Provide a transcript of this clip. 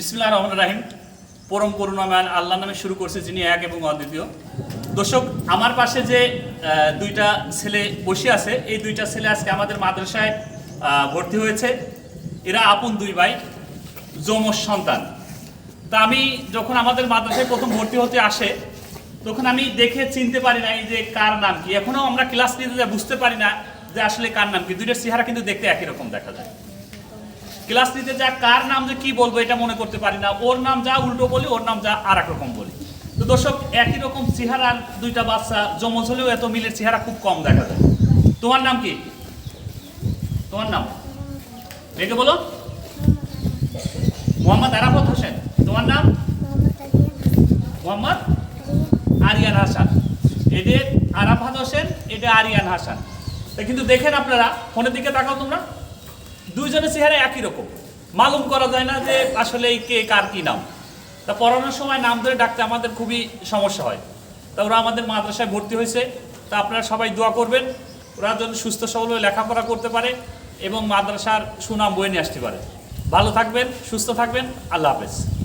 বিসমিল্লাহ রহমান রাহিম। পরম করুণাময় আল্লাহ নামে শুরু করছে, যিনি এক এবং অদ্বিতীয়। দর্শক, আমার পাশে যে দুইটা ছেলে বসে আছে, এই দুইটা ছেলে আজকে আমাদের মাদ্রাসায় ভর্তি হয়েছে। এরা আপন দুই ভাই, যমজ সন্তান। তা আমি যখন আমাদের মাদ্রাসায় প্রথম ভর্তি হতে আসে, তখন আমি দেখে চিনতে পারি না এই যে কার নাম কি। এখনও আমরা ক্লাস নিতে বুঝতে পারি না যে আসলে কার নাম কি। দুইটা চেহারা কিন্তু দেখতে একই রকম দেখা যায়। ক্লাস নিতে যা, কার নাম যে কি বলব এটা মনে করতে পারি না। ওর নাম যা, উল্টো বলি, ওর নাম যা আর রকম বলি। তো দর্শক, একই রকম চেহারার দুইটা বাচ্চা জমজ হলেও এত মিলের চেহারা খুব কম দেখা যায়। তোমার নাম কি? তোমার নাম? রেখে বলো। মোহাম্মদ আরাফত হোসেন। তোমার নাম? মোহাম্মদ আরিয়ান হাসান। এদের আরাফাত হোসেন এটা আরিয়ান হাসান। কিন্তু দেখেন আপনারা, ফোনের দিকে তাকাও তোমরা। দুইজনের চেহারা একই রকম। মালুম করা যায় না যে আসলে কে কার কি নাম। তা পড়ানোর সময় নাম ধরে ডাকতে আমাদের খুবই সমস্যা হয়। তা ওরা আমাদের মাদ্রাসায় ভর্তি হয়েছে। তা আপনারা সবাই দোয়া করবেন, ওরা যেন সুস্থ সবল হয়ে লেখাপড়া করতে পারে এবং মাদ্রাসার সুনাম বয়ে নিয়ে আসতে পারে। ভালো থাকবেন, সুস্থ থাকবেন, আল্লাহ হাফেজ।